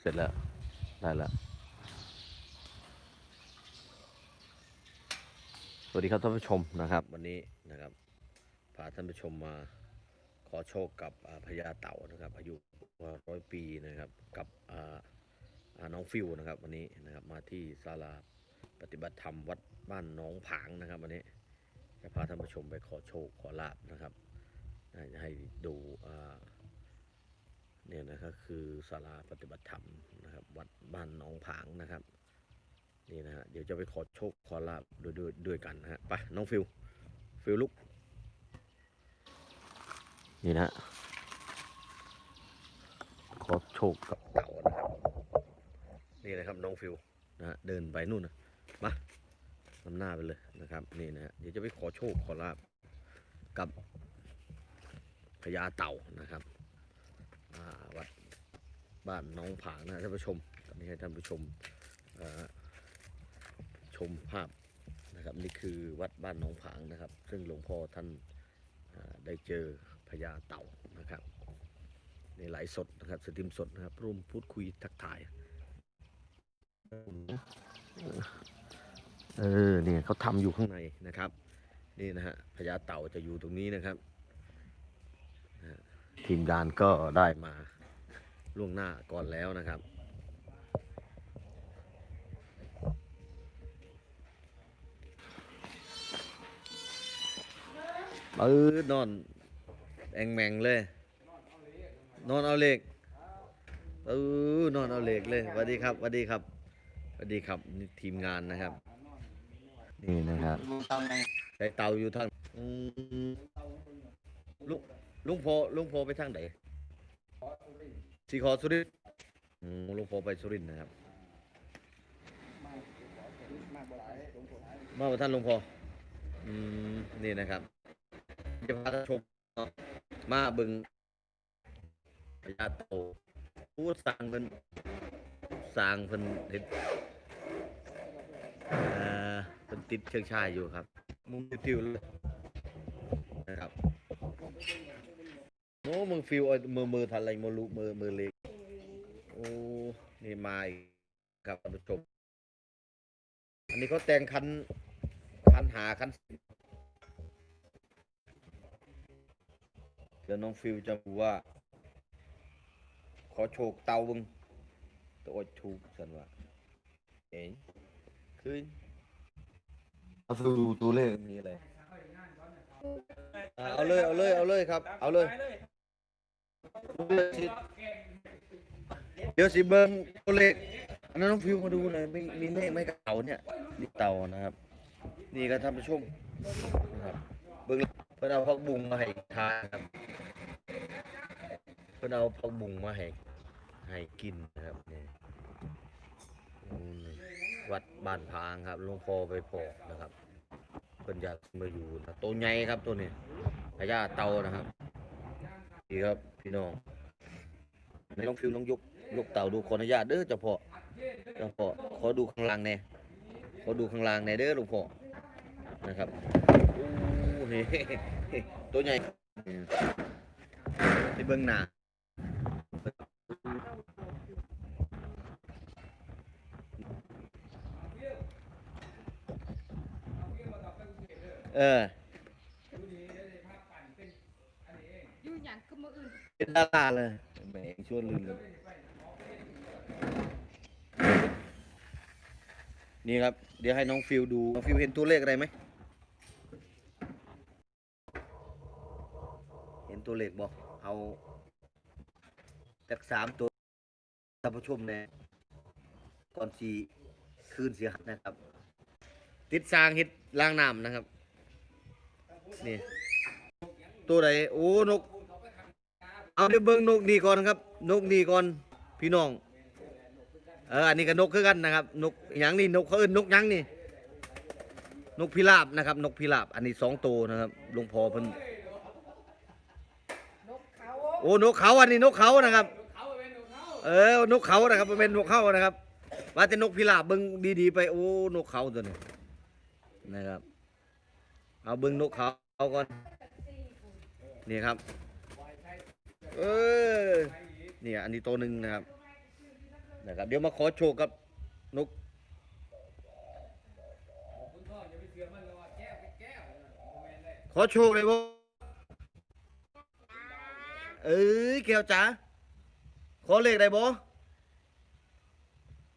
เสร็จแล้ว ได้แล้ว สวัสดีครับท่านผู้ชมนะครับ วันนี้นะครับพาท่านผู้ชมมาขอโชคกับพญาเต่านะครับ อายุร้อยปีนะครับกับน้องฟิวนะครับ วันนี้นะครับมาที่ศาลาปฏิบัติธรรมวัดบ้านน้องผางนะครับวันนี้จะพาท่านผู้ชมไปขอโชคขอลาบนะครับให้ดูอ่า เนี่ยนะครับคือศาลาปฏิบัติธรรมนะครับ วัดบ้านหนองผางนะครับ นี่นะฮะเดี๋ยวจะไปขอโชคขอลาบด้วยด้วยด้วยกันนะฮะไปน้องฟิวฟิวลุก นี่นะ ขอโชคกับเต่านะครับ นี่นะครับน้องฟิวนะเดินไปนู่นนะมานำหน้าไปเลยนะครับ นี่นะฮะเดี๋ยวจะไปขอโชคขอลาบกับพญาเต่านะครับ วัดบ้านน้องผางนะท่านผู้ชมตอนนี้ให้ท่านผู้ชมชมภาพนะครับนี่คือวัดบ้านหน้องผางนะครับ ซึ่งหลวงพ่อท่านได้เจอพญาเต่านะครับ ในไหลฟ์สดนะครับสตรีมสดนะครับ ร่วมพูดคุยทักทายเออเนี่ยเขาทำอยู่ข้างในนะครับ นี่นะฮะพญาเต่าจะอยู่ตรงนี้นะครับ ทีมงานก็ได้มาล่วงหน้าก่อนแล้วนะครับ ปื้ดนอน แองแมงเลย นอนเอาเหล็กปื้นอนเอาเหล็กเลยสวัสดีครับสวัสดีครับสวัสดีครับนี่ทีมงานนะครับ นี่นะครับลุงทำไงใช้เตาอยู่ทางอืมลุง ลุงโพลุงโพไปทางไหนสีขอสุรินทร์อืมลุงโพไปสุรินทร์นะครับ มาประท่านลุงโพอืมนี่นะครับจะพาท่านชมมาบึงพญาโตผู้สร้างเพิ่นสร้างเพิ่นเห็นอ่อเพิ่นติดเชือชายอยู่ครับ มุมติวเลยนะครับโอ้มึงฟิวเอามือมือทันอะไรมือลุมือมือเล็กโอ้นี่มาอีกครับท่านผู้ชมอันนี้เขาแต่งคันคันหาคันเดี๋ยวน้องฟิวจะรู้ว่า ขอโชคเตาบึงตัวถูกสันว่าเอ๋คือเอาดูตัวเลขมีอะไรเอาเลยเอาเลยเอาเลยครับ เอาเลย เดี๋ยวสิเบิ้งตัวเลขอันนั้นน้องฟิวมาดูหน่อยมีมีเลขไหมกับเต่าเนี่ยนี่เต่านะครับ นี่ก็ท่านผู้ชมนะครับเบิ้งเพิ่นเอาพักบุงมาให้ทานครับเพิ่นเอาพักบุงมาให้ให้กินนะครับนี่วัดบ้านพางครับหลวงพ่อไปพอกนะครับเพิ่นอยากมาอยู่นะตัวใหญ่ครับตัวนี้พญาเต่านะครับ นี่ครับ พี่น้องในลองฟิวลองยกยกเต่าดูขออนุญาตเด้อเจ้าพ่อเจ้าพ่อขอดูข้างล่างแน่ขอดูข้างล่างแน่เด้อหลวงพ่อนะครับโอ้นี่ตัวใหญ่ไปเบิ่งหน้าเออ อยู่อย่างคือมืออื่น เป็นดาราเลยแหม่งชวนลืมเลยนี่ครับ เดี๋ยวให้น้องฟิวดู น้องฟิวเห็นตัวเลขอะไรไหม เห็นตัวเลขบอก เอาจากสามตัวท่านผู้ชมแน่ก่อนสีคืนเสียนะครับ ติดสร้างเห็ดล้างน้ำนะครับ นี่ ตัวไหนโอ้ นก เอาเดี๋ยวเบิ่งนกนี่ก่อนครับ นกนี่ก่อนพี่น้อง เอออันนี้ก็นกคือกันนะครับ นกหยังนี่นกเขาเอิ้นนกหยังนี่ นกพิราบนะครับ นกพิราบ อันนี้สองตัวนะครับหลวงพ่อเพิ่นนกเขาโอ้นกเขาอันนี้นกเขานะครับ เออนกเขานะครับมันเป็นนกเขานะครับ ว่าแต่นกพิราบเบิ่งดีๆไปโอ้นกเขาตัวนี้นะครับ เอาเบิ่งนกเขาก่อนนี่ครับ เออเนี่ยอันนี้ตัวหนึ่งนะครับ นะครับ เดี๋ยวมาขอโชว์กับนกคุณพ่ออย่าไปเลยว่าแก้วแก้วโมเมนต์เลยขอโชว์เลยบ่เอ้ยแก้วจ๋าขอเลขได้บ่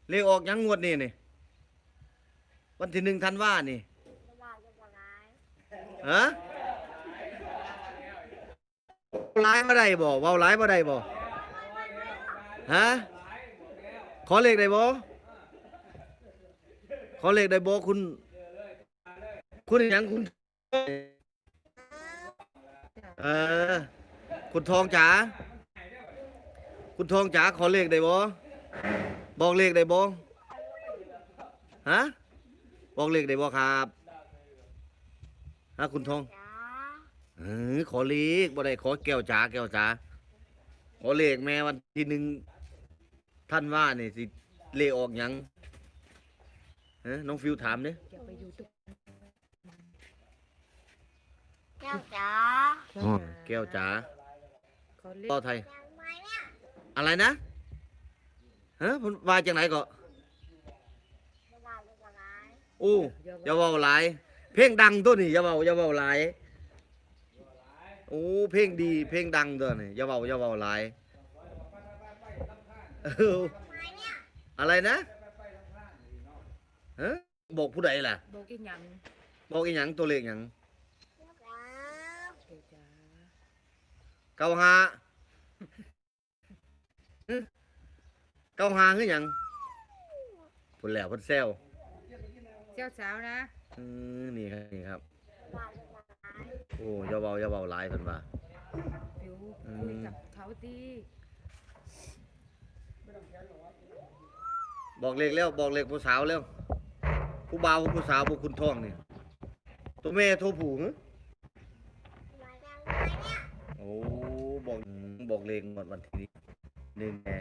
เลขออกยังงวดนี่นี่วันที่หนึ่งธันวานี่ฮะ ร้ายมาได้บ่เว้าร้ายมาได้บ่ฮะขอเลขได้บ่ขอเลขได้บ่คุณ คุณอหยังคุณเออคุณทองจ๋าคุณทองจ๋าขอเลขได้บ่บอกเลขได้บ่ฮะบอกเลขได้บ่ครับฮะคุณทอง เออขอเลขบ่ได้ขอแก้วจ๋าแก้วจ๋าขอเลขแม่วันที่หนึ่งท่านว่านี่สิเลขออกหยังฮะน้องฟิวถามเนี่ยจะไปอยู่ตุกแก้วจ๋าแก้วจ๋าขอเล่นต่อไทยอะไรนะฮะเพิ่นว่าจังไหนก็ไม่ว่าลูกอะไรโอ้อย่าเว้าหลาย เพลงดังตัวนี้อย่าเว้าอย่าเว้าหลาย โอ้เพลงดี เพลงดังตัวนี้อย่าเว้าอย่าเว้าหลายเอออะไรนะฮะบอกผู้ใดล่ะ บอกอีหยังบอกอีหยังตัวเลขหยังจ๋าเดี๋ยวจ้าเก้าห้าฮะเก้าห้าคือหยังพุ่นแล้วเพุ่นแซวเจ้าสาวนะ อือนี่ครับนี่ครับว่าลูกอะไร โอ้อย่าเว้าอย่าเว้าหลายเพิ่นว่าผิวอืม คุยกับเขาตีบอกเลขแล้วบอกเลขผู้สาวแล้วผู้บ่าวกับผู้สาวพวกคุณท้องนี่ตัวแม่โทรผูหึมาจังเลยเนี่ยโอ้บอกบอกเลขหมดวันที่นี้หนึ่งแม่